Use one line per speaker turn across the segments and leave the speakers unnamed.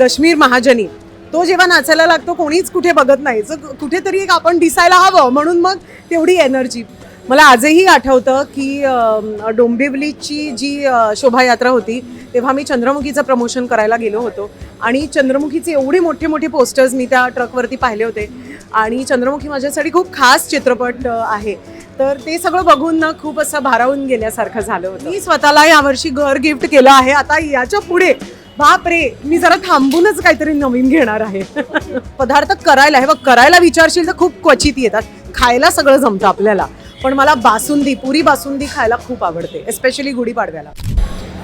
कश्मीर महाजनी. तो जेव्हा नाचायला लागतो कोणीच कुठे बघत नाही. जर कुठेतरी एक आपण दिसायला हवं म्हणून मग तेवढी एनर्जी मला आजही आठवतं की डोंबिवलीची जी शोभायात्रा होती तेव्हा मी चंद्रमुखीचं प्रमोशन करायला गेलो होतो. आणि चंद्रमुखीचे एवढे मोठे मोठे पोस्टर्स मी त्या ट्रकवरती पाहिले होते. आणि चंद्रमुखी माझ्यासाठी खूप खास चित्रपट आहे. तर ते सगळं बघून ना खूप असं भारावून गेल्यासारखं झालं होतं. मी स्वतःला यावर्षी घर गिफ्ट केलं आहे. आता याच्यापुढे बाप रे मी जरा थांबूनच काहीतरी नवीन घेणार आहे. पदार्थ करायला हे बघ करायला विचारशील तर खूप क्वचित येतात. खायला सगळं जमतं आपल्याला. पण मला बासुंदी पुरी बासुंदी खायला खूप आवडते एस्पेशली गुढीपाडव्याला.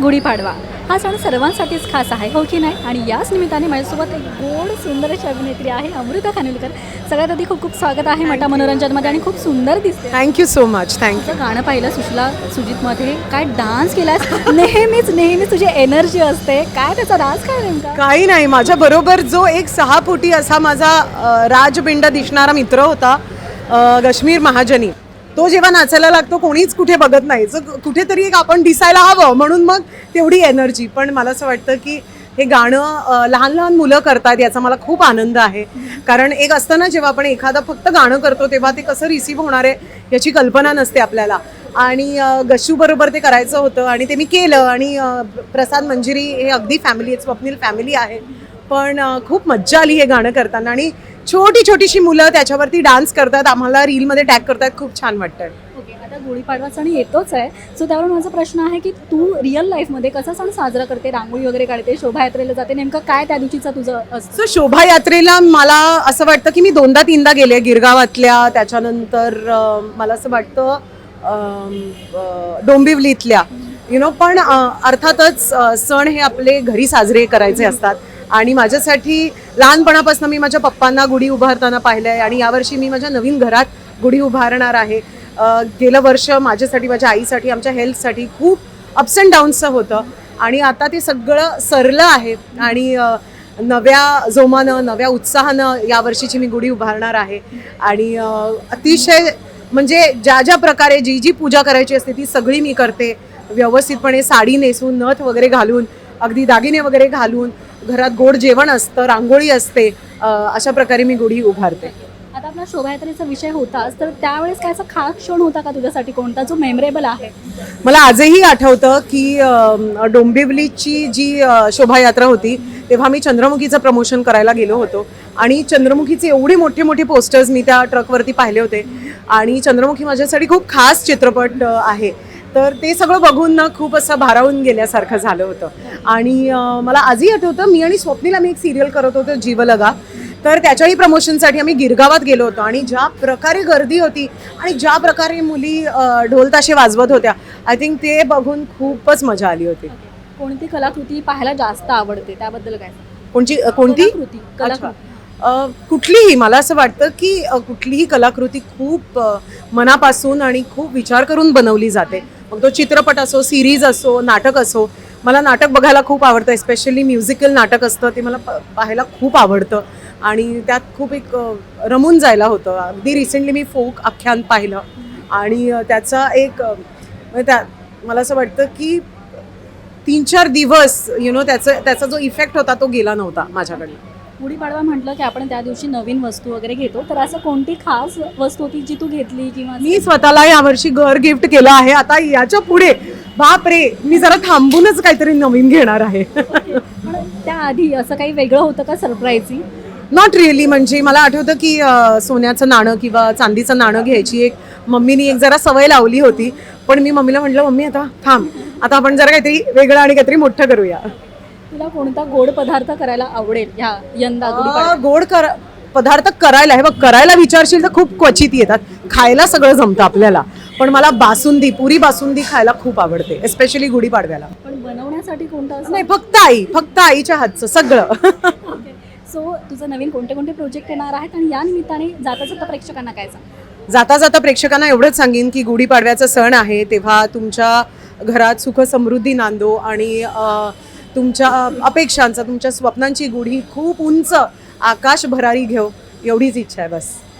गुढीपाडवा हा सण सर्वांसाठीच खास आहे हो की नाही? आणि याच निमित्ताने माझ्यासोबत एक गोड सुंदर अशी अभिनेत्री आहे अमृता खानविलकर. सगळ्यात आधी खूप खूप स्वागत आहे मटा मनोरंजनमध्ये आणि खूप सुंदर दिसते.
थँक्यू सो मच थँक्यू
गाणं पाहिलं सुशला सुजितमध्ये. काय डान्स केलास नेहमीच नेहमीच तुझी एनर्जी असते. काय त्याचा राज काय नेमका?
काही नाही माझ्या बरोबर जो एक सहा फुटी असा माझा राजबिंड दिसणारा मित्र होता अ, कश्मीर महाजनी. तो जेव्हा नाचायला लागतो कोणीच कुठे बघत नाही. जर कुठेतरी एक आपण दिसायला हवं म्हणून मग तेवढी एनर्जी. पण मला असं वाटतं की हे गाणं लहान लहान मुलं करतात याचा मला खूप आनंद आहे. कारण एक असतं ना जेव्हा आपण एखादं फक्त गाणं करतो तेव्हा ते कसं रिसीव्ह होणार आहे याची कल्पना नसते आपल्याला. आणि गशूबरोबर ते करायचं होतं आणि ते मी केलं. आणि प्रसाद मंजिरी हे अगदी फॅमिली आहे स्वप्नील फॅमिली आहे. पण खूप मज्जा आली हे गाणं करताना आणि छोटी छोटीशी मुलं त्याच्यावरती डान्स करतात आम्हाला रीलमध्ये टॅग करतात खूप छान वाटतं.
ओके आता गुढीपाडवा सण येतोच आहे. सो त्यावर माझा प्रश्न आहे की तू रिअल लाईफमध्ये कसा सण साजरा करते? रांगोळी वगैरे काढते शोभायात्रेला जाते नेमकं काय त्या दिवशीचं तुझं असतं?
सो शोभायात्रेला मला असं वाटतं की मी दोनदा तीनदा गेले गिरगावातल्या त्याच्यानंतर अ, मला असं वाटतं अ, डोंबिवलीतल्या. यु नो पण अ, अर्थातच अ, सण हे आपले घरी साजरे करायचे असतात. आणि माझ्यासाठी लहानपणापासून मी माझ्या पप्पांना गुढी उभारताना पाहिलं आहे आणि यावर्षी मी माझ्या नवीन घरात गुढी उभारणार आहे. गेलं वर्ष माझ्यासाठी माझ्या आईसाठी आमच्या हेल्थसाठी खूप अप्स अँड डाऊन्सचं होतं. आणि आता ते सगळं सरलं आहे आणि नव्या जोमानं नव्या उत्साहानं यावर्षीची मी गुढी उभारणार आहे. आणि अतिशय म्हणजे ज्या ज्या प्रकारे जी जी पूजा करायची असते ती सगळी मी करते. व्यवस्थितपणे साडी नेसून नथ वगैरे घालून अगदी दागिने वगैरे घालून घरात गोड जेवण असतं रांगोळी असते अशा प्रकारे मी गुढी उभारते.
आता आपला शोभायात्रेचा विषय होताच तर त्यावेळेस काय असा खास क्षण होता का तुझ्यासाठी कोणता जो मेमरेबल आहे?
मला आजही आठवतं की डोंबिवलीची जी शोभायात्रा होती तेव्हा मी चंद्रमुखीचं प्रमोशन करायला गेलो होतो. आणि चंद्रमुखीचे एवढे मोठे मोठे पोस्टर्स मी त्या ट्रकवरती पाहिले होते. आणि चंद्रमुखी माझ्यासाठी खूप खास चित्रपट आहे. तर ते सगळं बघून ना खूप असं भारावून गेल्यासारखं झालं होतं. आणि मला आजही आठवतं मी आणि स्वप्नील आम्ही एक सिरियल करत होतो जीवलगा. तर त्याच्याही प्रमोशनसाठी आम्ही गिरगावात गेलो होतो आणि ज्या प्रकारे गर्दी होती आणि ज्या प्रकारे मुली अ, ढोल ताशे वाजवत होत्या आय थिंक ते बघून खूपच मजा आली होती.
कोणती कलाकृती पाहायला जास्त आवडते? त्याबद्दल काय?
कोणची कोणती? कुठलीही मला असं वाटतं की कुठलीही कलाकृती खूप मनापासून आणि खूप विचार करून बनवली जाते. मग तो चित्रपट असो सिरीज असो नाटक असो मला नाटक बघायला खूप आवडतं स्पेशली म्युझिकल नाटक असतं ते मला प- पाहायला खूप आवडतं. आणि त्यात खूप एक रमून जायला होतं. अगदी रिसेंटली मी फोक आख्यान पाहिलं. आणि त्याचा एक म्हणजे त्या मला असं वाटतं की तीन चार दिवस यु नो त्याचं त्याचा जो इफेक्ट होता तो गेला नव्हता माझ्याकडनं.
गुढीपाडवा म्हटलं की आपण त्या दिवशी नवीन वस्तू वगैरे घेतो. तर असं कोणती खास वस्तू होती जी तू घेतली किंवा?
मी स्वतःला यावर्षी घर गिफ्ट केलं आहे. आता याच्यापुढे बाप रे मी जरा थांबूनच काहीतरी नवीन घेणार आहे.
त्याआधी असं काही वेगळं होतं का सरप्राईजही
नॉट रिअली म्हणजे मला आठवतं की सोन्याचं नाणं किंवा चांदीचं नाणं घ्यायची एक मम्मीनी एक जरा सवय लावली होती. पण मी मम्मीला म्हटलं मम्मी आता थांब. आता आपण जरा काहीतरी वेगळं आणि काहीतरी मोठं करूया.
तुला कोणता गोड पदार्थ करायला आवडेल? ह्या यंदा
गोड कर पदार्थ करायला हे बघ करायला विचारशील तर खूप क्वचित येतात. खायला सगळं जमतं आपल्याला. पण मला बासुंदी पुरी बासुंदी खायला खूप आवडते एस्पेशली गुढीपाडव्याला.
पण बनवण्यासाठी कोणता असं?
नाही फक्त आई फक्त आईच्या हातचं सगळं.
सो तुझं नवीन कोणते कोणते प्रोजेक्ट येणार आहेत आणि या निमित्ताने जाता जाता प्रेक्षकांना काय सांग?
जाता जाता प्रेक्षकांना एवढंच सांगेन की गुढीपाडव्याचा सण आहे तेव्हा तुमच्या घरात सुख समृद्धी नांदो आणि अ, तुमच्या अपेक्षांचा तुमच्या स्वप्नांची गुढी खूप उंच आकाश भरारी घेऊ एवढीच इच्छा आहे बस.